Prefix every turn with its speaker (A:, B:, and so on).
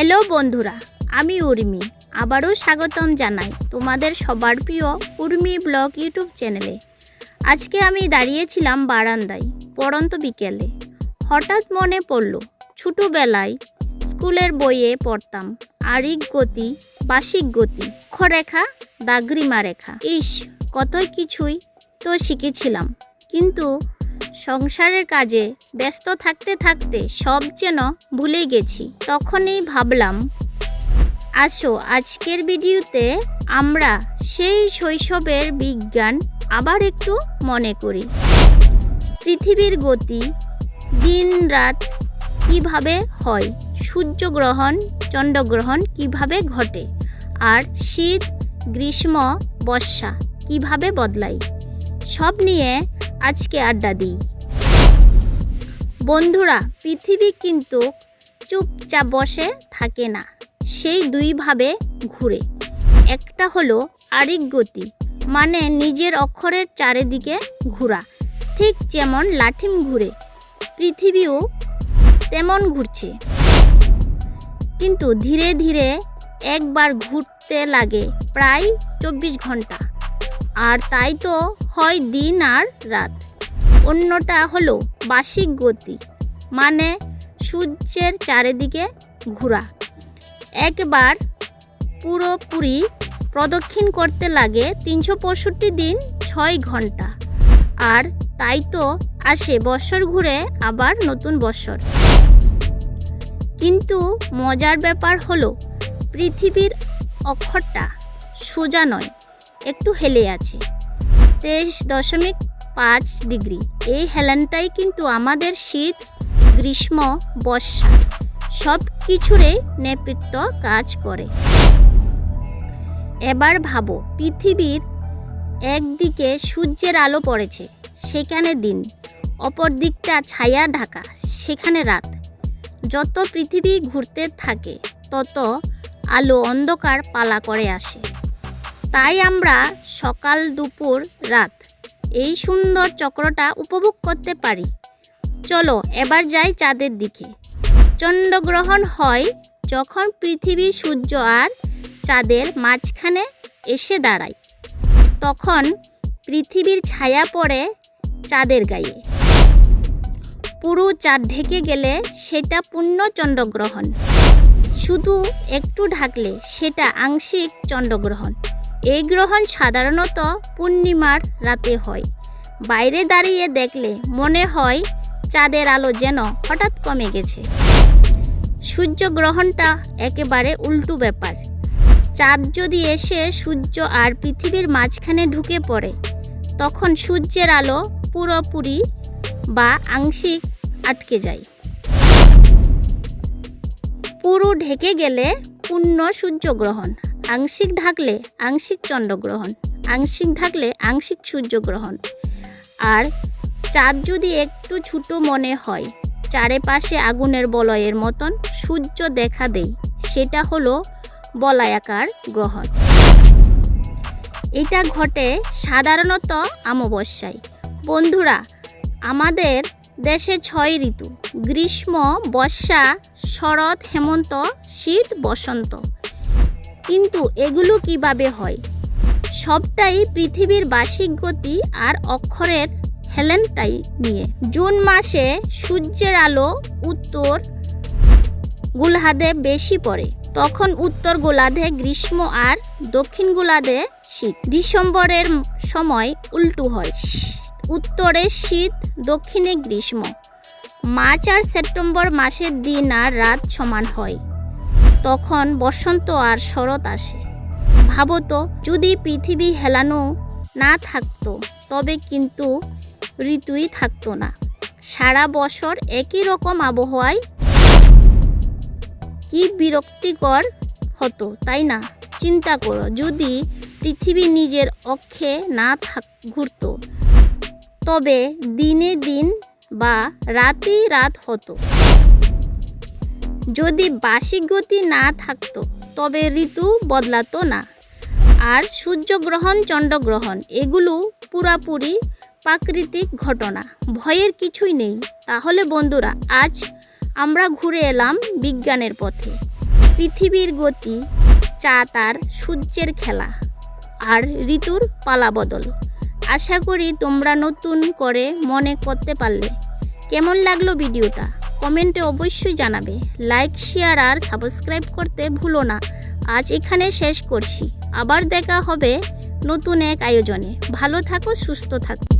A: Hello বন্ধুরা, আমি উর্মি। আবারও স্বাগতম জানাই তোমাদের সবার প্রিয় উর্মি ব্লগ ইউটিউব চ্যানেলে। আজকে আমি দাঁড়িয়েছিলাম বারান্দায়, পড়ন্ত বিকেলে। হঠাৎ মনে পড়ল, ছোটোবেলায় স্কুলের বইয়ে পড়তাম, আরিক গতি, বাসিক গতি, অক্ষরেখা দাগ্রিমা রেখা ইস কত কিছুই তো শিখেছিলাম। কিন্তু সংসারের কাজে ব্যস্ত থাকতে থাকতে সব যেন ভুলে গেছি, তখনই ভাবলাম, আসো আজকের ভিডিওতে আমরা সেই শৈশবের বিজ্ঞান আবার একটু মনে করি। পৃথিবীর গতি দিন রাত কীভাবে হয়, সূর্যগ্রহণ, চন্দ্রগ্রহণ কীভাবে ঘটে, আর শীত, গ্রীষ্ম, বর্ষা কীভাবে বদলায়, সব নিয়ে আজকে আড্ডা দিই। বন্ধুরা, পৃথিবী কিন্তু চুপচাপ বসে থাকে না। সেই দুইভাবে ঘুরে। একটা হলো আরিক গতি মানে নিজের অক্ষরের চারিদিকে ঘোরা। ঠিক যেমন লাঠিম ঘুরে, পৃথিবীও তেমন ঘুরছে। কিন্তু ধীরে ধীরে একবার ঘুরতে লাগে প্রায় চব্বিশ ঘণ্টা। আর তাই তো হয় দিন আর রাত। অন্যটা হলো বার্ষিক গতি মানে সূর্যের চারিদিকে ঘোরা। একবার পুরোপুরি প্রদক্ষিণ করতে লাগে তিনশো পঁয়ষট্টি দিন ছয় ঘণ্টা। আর তাই তো আসে বছর ঘুরে আবার নতুন বছর। কিন্তু মজার ব্যাপার হলো পৃথিবীর অক্ষরটা সোজা নয়। একটু হেলে আছে। তেইশ দশমিক পাঁচ ডিগ্রি। এই হেলানটাই কিন্তু আমাদের শীত, গ্রীষ্ম, বর্ষা সব কিছুরই নেতৃত্ব কাজ করে। এবার ভাবো, পৃথিবীর একদিকে সূর্যের আলো পড়েছে, সেখানে দিন। অপর দিকটা ছায়া ঢাকা, সেখানে রাত। যত পৃথিবী ঘুরতে থাকে, তত আলো অন্ধকার পালা করে আসে। তাই আমরা সকাল, দুপুর, রাত এই সুন্দর চক্রটা উপভোগ করতে পারি। চলো এবার যাই চাঁদের দিকে। চন্দ্রগ্রহণ হয় যখন পৃথিবী, সূর্য আর চাঁদের মাঝখানে এসে দাঁড়ায়। তখন পৃথিবীর ছায়া পড়ে চাঁদের গায়ে। পুরো চাঁদ ঢেকে গেলে সেটা পূর্ণ চন্দ্রগ্রহণ। শুধু একটু ঢাকলে সেটা আংশিক চন্দ্রগ্রহণ। এই গ্রহণ সাধারণত পূর্ণিমার রাতে হয়। বাইরে দাঁড়িয়ে দেখলে মনে হয় চাঁদের আলো যেন হঠাৎ কমে গেছে। সূর্যগ্রহণটা একেবারে উল্টো ব্যাপার। চাঁদ যদি এসে সূর্য আর পৃথিবীর মাঝখানে ঢুকে পড়ে, তখন সূর্যের আলো পুরোপুরি বা আংশিক আটকে যায়। পুরো ঢেকে গেলে পূর্ণ সূর্যগ্রহণ আংশিক ঢাকলে আংশিক চন্দ্রগ্রহণ, আংশিক ঢাকলে আংশিক সূর্যগ্রহণ। আর চাঁদ যদি একটু ছোটো মনে হয়, চারিপাশে আগুনের বলয়ের মতন সূর্য দেখা দেয় সেটা হলো বলায়াকার গ্রহণ। এটা ঘটে সাধারণত অমাবস্যায়। বন্ধুরা, আমাদের দেশে ছয় ঋতু, গ্রীষ্ম, বর্ষা, শরৎ, হেমন্ত, শীত, বসন্ত। কিন্তু এগুলো কীভাবে হয়? সবটাই পৃথিবীর বার্ষিক গতি আর অক্ষরের হেলেনটাই নিয়ে। জুন মাসে সূর্যের আলো উত্তর গোলার্ধে বেশি পড়ে। তখন উত্তর গোলার্ধে গ্রীষ্ম আর দক্ষিণ গোলার্ধে শীত। ডিসেম্বরের সময় উল্টো হয়। উত্তরে শীত, দক্ষিণে গ্রীষ্ম। মার্চ আর সেপ্টেম্বর মাসের দিন আর রাত সমান হয়। তখন বসন্ত আর শরৎ আসে। ভাবো তো যদি পৃথিবী হেলানো না থাকতো, তবে কিন্তু ঋতুই থাকতো না। সারা বছর একই রকম আবহাওয়ায় কি বিরক্তিকর হতো, তাই না? চিন্তা করো, যদি পৃথিবী নিজের অক্ষে না থাক, ঘুরত, তবে দিনে দিন বা রাতেই রাত হতো। যদি বার্ষিক গতি না থাকতো, তবে ঋতু বদলাতো না। আর সূর্যগ্রহণ, চন্দ্রগ্রহণ, এগুলো পুরাপুরি প্রাকৃতিক ঘটনা। ভয়ের কিছুই নেই। তাহলে বন্ধুরা, আজ আমরা ঘুরে এলাম বিজ্ঞানের পথে। পৃথিবীর গতি, চা, তার সূর্যের খেলা আর ঋতুর পালাবদল। আশা করি তোমরা নতুন করে মনে করতে পারলে। কেমন লাগল ভিডিওটা? কমেন্টে অবশ্যই জানাবে। লাইক, শেয়ার আর সাবস্ক্রাইব করতে ভুলো না। আজ এখানে শেষ করছি। আবার দেখা হবে নতুন এক আয়োজনে। ভালো থাকো, সুস্থ থাকো।